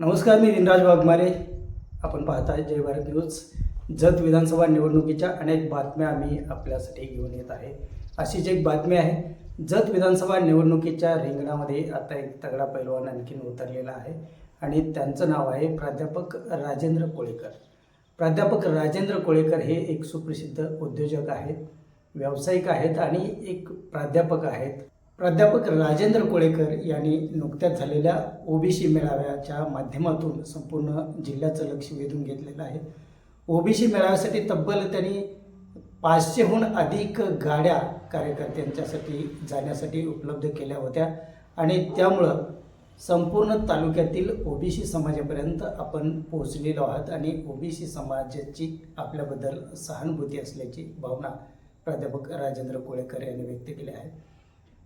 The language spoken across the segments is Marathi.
नमस्कार मी दिनराज वाघमारे. आपण पाहताय जय भारत न्यूज. जत विधानसभा निवडणुकीच्या अनेक बातम्या आम्ही आपल्यासाठी घेऊन येत आहे. अशीच एक बातमी आहे. जत विधानसभा निवडणुकीच्या रिंगणामध्ये आता एक तगडा पैलवान आणखीन उतरलेला आहे आणि त्यांचं नाव आहे प्राध्यापक राजेंद्र कोळेकर. प्राध्यापक राजेंद्र कोळेकर हे एक सुप्रसिद्ध उद्योजक आहेत व्यावसायिक आहेत आणि एक प्राध्यापक आहेत. प्राध्यापक राजेंद्र कोळेकर यांनी नुकत्याच झालेल्या ओबीसी मेळाव्याच्या माध्यमातून संपूर्ण जिल्ह्याचं लक्ष वेधून घेतलेलं आहे. ओबीसी मेळाव्यासाठी तब्बल त्यांनी पाचशेहून अधिक गाड्या कार्यकर्त्यांच्यासाठी जाण्यासाठी उपलब्ध केल्या होत्या आणि त्यामुळं संपूर्ण तालुक्यातील ओबीसी समाजापर्यंत आपण पोहोचलेलो आहात आणि ओबीसी समाजाची आपल्याबद्दल सहानुभूती असल्याची भावना प्राध्यापक राजेंद्र कोळेकर यांनी व्यक्त केली आहे.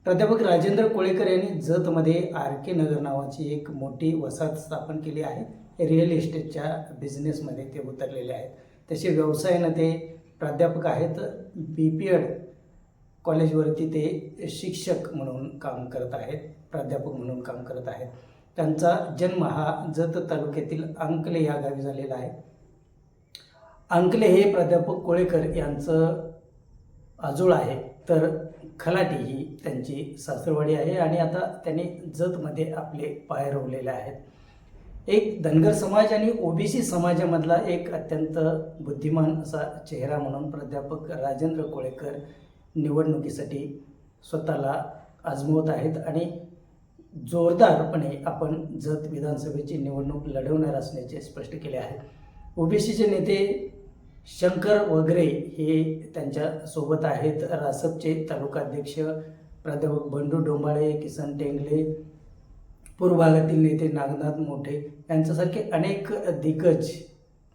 प्राध्यापक राजेंद्र कोळेकर यांनी जतमध्ये आर के नगर नावाची एक मोठी वसाहत स्थापन केली आहे. रिअल इस्टेटच्या बिझनेसमध्ये ते उतरलेले आहेत. तसे व्यवसायानं ते प्राध्यापक आहेत. बी पी एड कॉलेजवरती ते शिक्षक म्हणून काम करत आहेत. प्राध्यापक म्हणून काम करत आहेत. त्यांचा जन्म हा जत तालुक्यातील अंकले या गावी झालेला आहे. अंकले हे प्राध्यापक कोळेकर यांचं आजोळ आहे. तर खलाटी ही त्यांची सासरवाडी आहे आणि आता त्यांनी जतमध्ये आपले पाय रोवलेले आहेत. एक धनगर समाज आणि ओबीसी समाजामधला एक अत्यंत बुद्धिमान असा चेहरा म्हणून प्राध्यापक राजेंद्र कोळेकर निवडणुकीसाठी स्वतःला आजमवत आहेत आणि जोरदारपणे आपण जत विधानसभेची निवडणूक लढवणार असल्याचे स्पष्ट केले आहे. ओबीसीचे नेते शंकर वगैरे हे त्यांच्यासोबत आहेत. रासपचे तालुकाध्यक्ष प्राध्यापक बंडू डोंबाळे किसन टेंगले पूर्व भागातील नेते नागनाथ मोठे यांच्यासारखे अनेक दिग्गज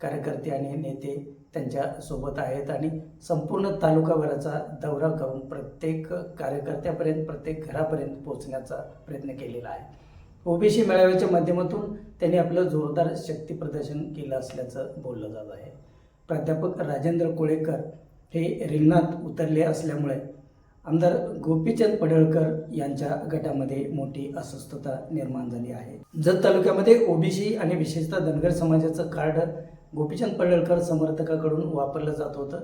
कार्यकर्ते आणि नेते त्यांच्यासोबत आहेत आणि संपूर्ण तालुकाभराचा दौरा करून प्रत्येक कार्यकर्त्यापर्यंत प्रत्येक घरापर्यंत पोहोचण्याचा प्रयत्न केलेला आहे. ओबीसी मेळाव्याच्या माध्यमातून त्यांनी आपलं जोरदार शक्ती प्रदर्शन केलं असल्याचं बोललं जात आहे. प्राध्यापक राजेंद्र कोळेकर हे रिंगणात उतरले असल्यामुळे आमदार गोपीचंद पडळकर यांच्या गटामध्ये मोठी अस्वस्थता निर्माण झाली आहे. जत तालुक्यामध्ये ओबीसी आणि विशेषतः धनगर समाजाचं कार्ड गोपीचंद पडळकर समर्थकाकडून वापरलं जात होतं.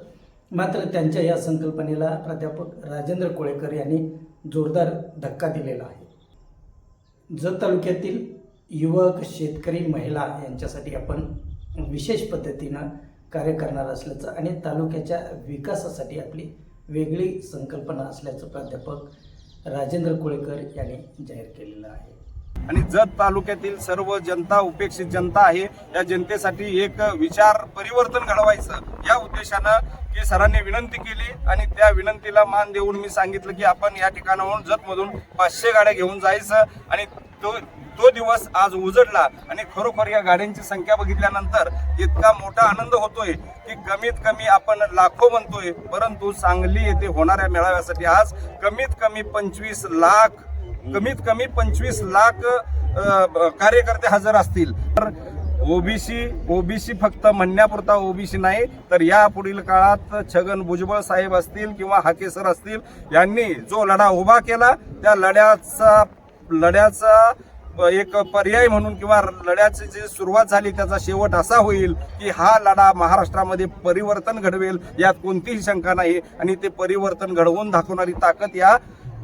मात्र त्यांच्या या संकल्पनेला प्राध्यापक राजेंद्र कोळेकर यांनी जोरदार धक्का दिलेला आहे. जत तालुक्यातील युवक शेतकरी महिला यांच्यासाठी आपण विशेष पद्धतीनं कार्य करणार असल्याचं आणि तालुक्याच्या विकासासाठी आपली वेगळी संकल्पना असल्याचं प्राध्यापक राजेंद्र कोळेकर यांनी जाहीर केलेलं आहे. आणि जत तालुक्यातील सर्व जनता उपेक्षित जनता आहे या जनतेसाठी एक विचार परिवर्तन घडवायचं. या उद्देशानं की सरांनी विनंती केली आणि त्या विनंतीला मान देऊन मी सांगितलं की आपण या ठिकाणाहून जतमधून पाचशे गाड्या घेऊन जायचं आणि तो तो दिवस आज उजडला आणि खरोखर या गाड्यांची संख्या बघितल्यानंतर इतका मोठा आनंद होतोय की कमीत कमी आपण लाखो म्हणतोय परंतु सांगली येथे होणाऱ्या मेळाव्यासाठी आज कमीत कमी पंचवीस लाख कमीत कमी पंचवीस लाख कार्यकर्ते हजर असतील. तर ओबीसी ओबीसी फक्त म्हणण्यापुरता ओबीसी नाही तर या पुढील काळात छगन भुजबळ साहेब असतील किंवा हाकेसर असतील यांनी जो लढा उभा केला त्या लढ्याचा लढ्याचा एक पर्याय म्हणून किंवा लढ्याची जी सुरुवात झाली त्याचा शेवट असा होईल की हा लढा महाराष्ट्रामध्ये परिवर्तन घडवेल यात कोणतीही शंका नाही. आणि ते परिवर्तन घडवून दाखवणारी ताकद या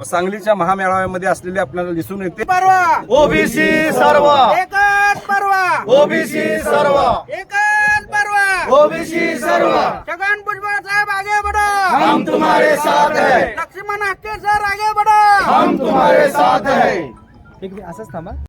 सांगलीच्या महामेळाव्यामध्ये असलेली आपल्याला दिसून येते. परवा! ओबीसी सर्व! एकच परवा! ओबीसी सर्व! एकच परवा! ओबीसी सर्व! छगन भुजबळ साहेब आगे बढ़ो! हम तुम्हारे साथ है! लक्ष्मण हक्के सर आगे बढ़ो! हम तुम्हारे साथ है! एक असंच थांबा.